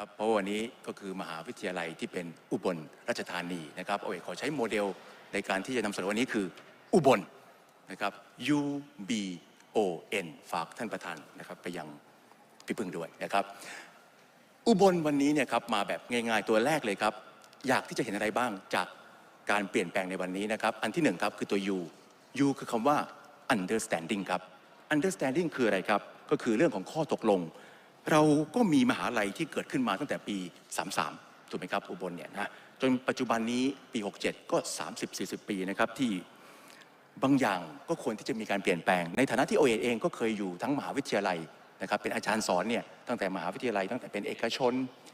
นะครับเพราะวันนี้ก็คือมหาวิทยาลัยที่เป็นอุบลราชธานีนะครับโอเอกขอใช้โมเดลในการที่จะนำเสนอวันนี้คืออุบลนะครับ U B O N ฝากท่านประธานนะครับไปยังพี่พึ่งด้วยนะครับ อุบลวันนี้เนี่ยครับมาแบบง่ายๆตัวแรกเลยครับ อยากที่จะเห็นอะไรบ้างจากการเปลี่ยนแปลงในวันนี้นะครับ อันที่หนึ่งครับคือตัว U U คือคำว่า understanding ครับ understanding คืออะไรครับ ก็คือเรื่องของข้อตกลง เราก็มีมหาลัยที่เกิดขึ้นมาตั้งแต่ปี 33 ถูกไหมครับอุบลเนี่ยนะจนปัจจุบันนี้ปี 67 ก็ 30-40 ปีนะครับที่บางอย่างก็ควรที่จะมีการเปลี่ยนแปลง ในฐานะที่โอเอเองก็เคยอยู่ทั้งมหาวิทยาลัยนะครับเป็นอาจารย์สอนเนี่ยตั้งแต่มหาวิทยาลัย ตั้งแต่เป็นเอกชน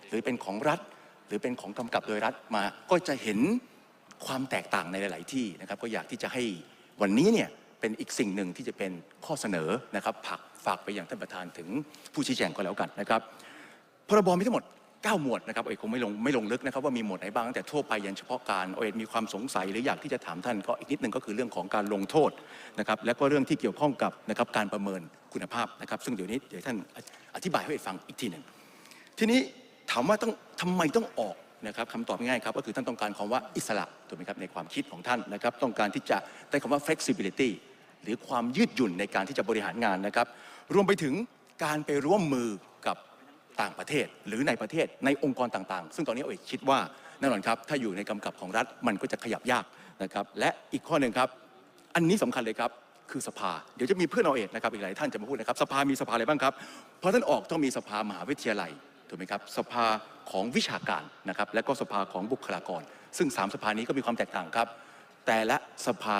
หรือเป็นของรัฐ หรือเป็นของกำกับโดยรัฐมาก็จะเห็นความแตกต่างในหลาย ๆ ที่นะครับก็อยากที่จะให้วันนี้เนี่ยเป็นอีกสิ่งหนึ่งที่จะเป็นข้อเสนอนะครับฝาก ฝากไปอยังท่านประธานถึงผู้ชี้แจงก็แล้วกันนะครับพรบมีทั้งหมด 9 หมวดนะครับเอกคงไม่ลงไม่ลงลึกนะครับว่ามีหมวดไหนบ้างตั้งแต่ทั่วไปยันเฉพาะการเอกมีความสงสัยหรืออยากที่จะถามท่านก็อีกนิดนึงก็คือเรื่องของการลงโทษนะครับและก็เรื่องที่เกี่ยวข้องกับนะครับการประเมินคุณภาพนะครับ ซึ่งเดี๋ยวนี้เดี๋ยวท่านอธิบายให้เอกฟังอีกทีหนึ่งทีนี้ถามว่าต้องทำไมต้องออกนะครับคำตอบง่ายครับก็คือท่านต้องการคำว่าอิสระถูกไหมครับในความคิดของท่านนะครับต้องการที่จะได้คำว่า flexibility หรือความยืดหยุ่นในการที่จะบริหารงานนะครับ รวมไปถึงการไปร่วมมือกับต่างประเทศ หรือในประเทศในองค์กรต่างๆ ซึ่งตอนนี้เอกคิดว่าแน่นอนครับ ถ้าอยู่ในกำกับของรัฐมันก็จะขยับยากนะครับ และอีกข้อหนึ่งครับ อันนี้สำคัญเลยครับคือสภา เดี๋ยวจะมีเพื่อนเราเอกนะครับอีกหลายท่านจะมาพูดนะครับ สภามีสภาอะไรบ้างครับ เพราะท่านออกต้องมีสภามหาวิทยาลัยถูกไหมครับสภาของวิชาการนะครับและก็สภาของบุคลากร ซึ่งสามสภานี้ก็มีความแตกต่างครับ แต่ละสภา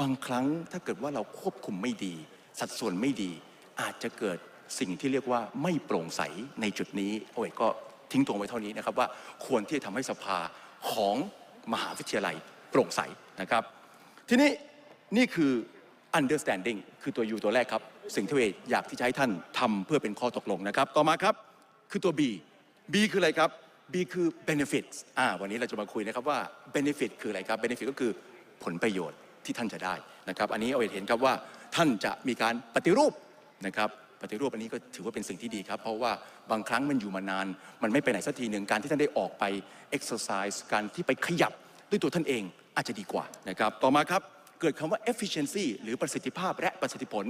บางครั้งถ้าเกิดว่าเราควบคุมไม่ดี สัดส่วนไม่ดี อาจจะเกิดสิ่งที่เรียกว่าไม่โปร่งใสในจุดนี้โอ้ยก็ทิ้งตรงไว้เท่านี้นะครับว่าควรที่จะทำให้สภาของมหาวิทยาลัยโปร่งใสนะครับ ทีนี้นี่คือ understanding คือตัว U ตัวแรกครับ สิ่งที่เอกอยากที่จะให้ท่านทำเพื่อเป็นข้อตกลงนะครับ ต่อมาครับ คือตัว B B คืออะไรครับ B คือ benefits อ่าวันนี้เราจะมาคุยนะครับว่า benefit คืออะไรครับ benefit ก็คือผลประโยชน์ที่ท่านจะได้นะครับ อันนี้เอาเห็นครับว่าท่านจะมีการปฏิรูป นะครับปฏิรูปอันนี้ก็ถือว่าเป็นสิ่งที่ดีครับ เพราะว่าบางครั้งมันอยู่มานาน มันไม่ไปไหนสักทีหนึ่งการที่ท่านได้ออกไป exercise การที่ไปขยับด้วยตัวท่านเองอาจจะดีกว่านะครับต่อมาครับเกิดคำว่า efficiency หรือประสิทธิภาพและประสิทธิผล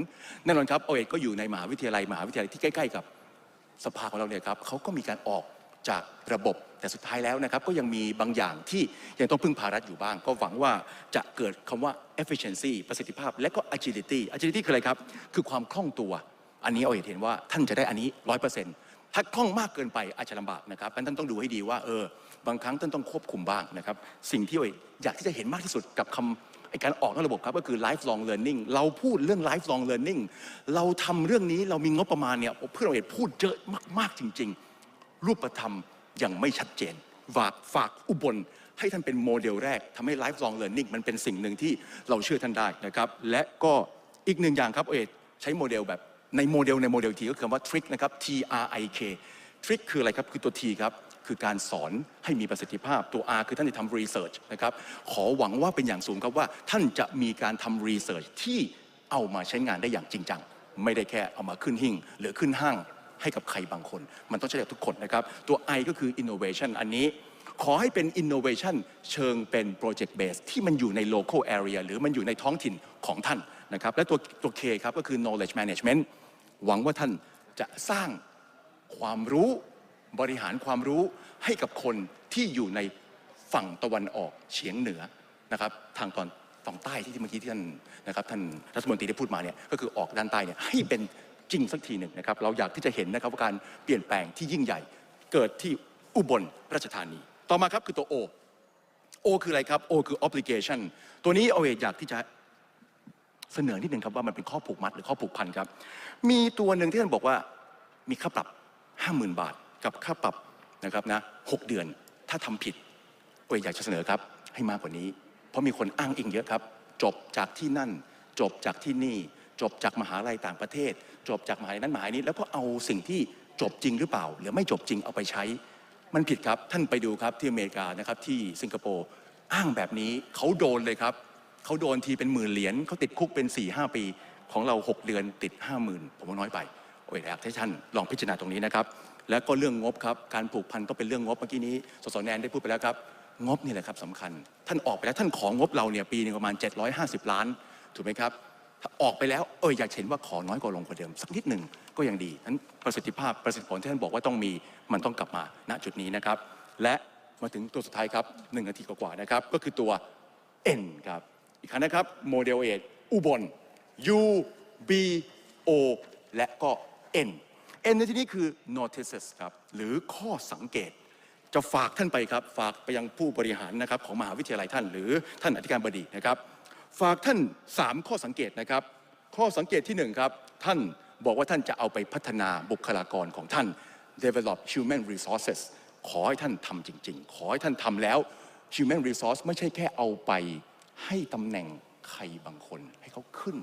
แน่นอนครับโอเอกก็อยู่ในมหาวิทยาลัยมหาวิทยาลัยที่ใกล้ ๆ กับสภาของเราเนี่ยครับเขาก็มีการออกจากระบบ แต่สุดท้ายแล้วนะครับก็ยังมีบางอย่างที่ยังต้องพึ่งพารัฐอยู่บ้าง ก็หวังว่าจะเกิดคำว่า efficiency ประสิทธิภาพ และก็ agility agility คืออะไรครับ คือความคล่องตัว อันนี้เอาเห็นว่าท่านจะได้อันนี้ร้อยเปอร์เซ็นต์ถ้าคล่องมากเกินไปอาจจะลำบากนะครับท่านต้องดูให้ดีว่าเออบางครั้งท่านต้องควบคุมบ้างนะครับ สิ่งที่อยากที่จะเห็นมากที่สุดกับคำไอการออกนอกระบบครับก็คือ lifelong learning เราพูดเรื่อง lifelong learning เราทำเรื่องนี้เรามีงบประมาณเนี่ยเพื่อนเราเห็นพูดเยอะมาก ๆจริง ๆ รูปธรรม ยังไม่ชัดเจนฝากฝากอุบลให้ท่านเป็นโมเดลแรกทำให้ lifelong learning มันเป็นสิ่งหนึ่งที่เราเชื่อท่านได้นะครับ และก็อีกหนึ่งอย่างครับเอใช้โมเดลแบบในโมเดลในโมเดลทีก็คือคำว่า trick นะครับ T R I K trick คืออะไรครับ คือตัว T ครับ คือการสอนให้มีประสิทธิภาพตัว R คือท่านจะทำ research นะครับ ขอหวังว่าเป็นอย่างสูงครับว่าท่านจะมีการทำ research ที่เอามาใช้งานได้อย่างจริงจัง ไม่ได้แค่เอามาขึ้นหิ่งหรือขึ้นห้าง ให้กับใครบางคน มันต้องใช้กับทุกคนนะครับ ตัว I ก็คือ innovation อันนี้ขอให้เป็น innovation เชิงเป็น project base ที่มันอยู่ใน local area หรือมันอยู่ในท้องถิ่นของท่านนะครับ และตัวตัว K ครับก็คือ knowledge management หวังว่าท่านจะสร้างความรู้บริหารความรู้ให้กับคนที่อยู่ในฝั่งตะวันออกเฉียงเหนือนะครับทางตอนฝั่งใต้ที่เมื่อกี้ที่ท่านนะครับท่านรัฐมนตรีได้พูดมาเนี่ยก็คือออกด้านใต้เนี่ยให้เป็น จริงสักทีหนึ่งนะครับเราอยากที่จะเห็นนะครับว่าการเปลี่ยนแปลงที่ยิ่งใหญ่ เกิดที่อุบลราชธานี ต่อมาครับคือตัว O O คืออะไรครับ O คือ obligation ตัวนี้เอาเอกอยากที่จะเสนอนิดหนึ่งครับว่ามันเป็นข้อผูกมัดหรือข้อผูกพันครับ มีตัวหนึ่งที่ท่านบอกว่ามีค่าปรับ 50,000 บาท กับค่าปรับนะครับนะหกเดือนถ้าทำผิดโอ้ยอยากจะเสนอครับ ให้มากกว่านี้ เพราะมีคนอ้างอิงเยอะครับ จบจากที่นั่น จบจากที่นี่ จบจากมหาลัยต่างประเทศ จบจากมหาลัยนั้นมหาลัยนี้ แล้วก็เอาสิ่งที่จบจริงหรือเปล่า หรือไม่จบจริงเอาไปใช้ มันผิดครับท่านไปดูครับที่อเมริกานะครับที่สิงคโปร์อ้างแบบนี้เขาโดนเลยครับเขาโดนทีเป็นหมื่นเหรียญเขาติดคุกเป็น4ี่หปี ของเรา 6 เดือนติด 5 0,000 ผมว่าน้อยไปโอ้ยอยากให้ท่านลองพิจารณาตรงนี้นะครับแล้วก็เรื่องงบครับการผูกพันก็เป็นเรื่องงบเมื่อกี้นี้สสแนนได้พูดไปแล้วครับงบนี่แหละครับสำคัญ ท่านออกไปแล้วท่านของงบเราเนี่ยปีนึงประมาณ 750 ล้านถูกไหมครับ ออกไปแล้วเอออยากเห็นว่าขอน้อยกว่าลงกว่าเดิมสักนิดหนึ่งก็ยังดีนั้นประสิทธิภาพประสิทธิผลที่ท่านบอกว่าต้องมีมันต้องกลับมาณจุดนี้นะครับ และมาถึงตัวสุดท้ายครับหนึ่งนาทีกว่าๆนะครับ ก็คือตัว N ครับอีกครั้งนะครับโมเดลเออุบล U B O และก็ N N ในที่นี้คือ notices ครับหรือข้อสังเกต จะฝากท่านไปครับ ฝากไปยังผู้บริหารนะครับของมหาวิทยาลัยท่าน หรือท่านอธิการบดีนะครับ ฝากท่าน 3 ข้อสังเกตนะครับ ข้อสังเกตที่1ครับท่านบอกว่าท่านจะเอาไปพัฒนาบุคลากรของท่าน develop human resources ขอให้ท่านทำจริง ๆ ขอให้ท่านทำแล้ว human resource ไม่ใช่แค่เอาไปให้ตำแหน่งใครบางคนให้เขาขึ้น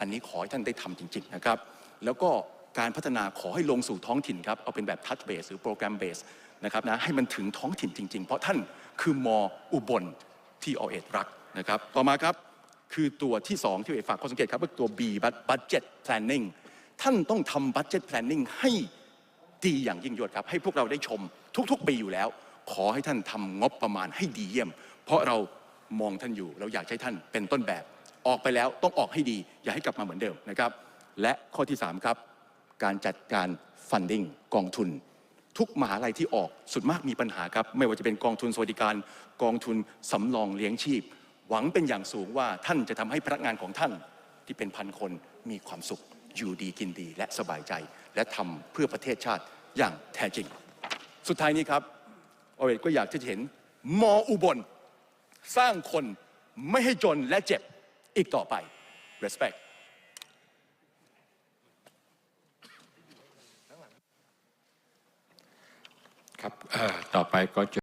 อันนี้ขอให้ท่านได้ทำจริง ๆ นะครับ แล้วก็การพัฒนาขอให้ลงสู่ท้องถิ่นครับ เอาเป็นแบบ touch base หรือ program base นะครับนะให้มันถึงท้องถิ่นจริง ๆ เพราะท่านคือมออุบลที่อเอ็ดรักนะครับ ต่อมาครับ คือตัวที่ 2 ที่เอกฝากข้อสังเกตครับก็คือตัว B budget planning ท่านต้องทำ budget planning ให้ดีอย่างยิ่งยวดครับ ให้พวกเราได้ชมทุกๆปีอยู่แล้ว ขอให้ท่านทำงบประมาณให้ดีเยี่ยม เพราะเรามองท่านอยู่ เราอยากให้ท่านเป็นต้นแบบ ออกไปแล้วต้องออกให้ดี อย่าให้กลับมาเหมือนเดิมนะครับ และข้อที่ 3 ครับ การจัดการ funding กองทุน ทุกมหาลัยที่ออกสุดมากมีปัญหาครับ ไม่ว่าจะเป็นกองทุนสวัสดิการ กองทุนสำรองเลี้ยงชีพ หวังเป็นอย่างสูงว่าท่านจะทำให้พนักงานของท่านที่เป็นพันคนมีความสุข อยู่ดีกินดีและสบายใจ และทำเพื่อประเทศชาติอย่างแท้จริง สุดท้ายนี้ครับโอเวก็อยากที่จะเห็นมออุบล สร้างคนไม่ให้จนและเจ็บอีกต่อไป respect ครับต่อไปก็จะ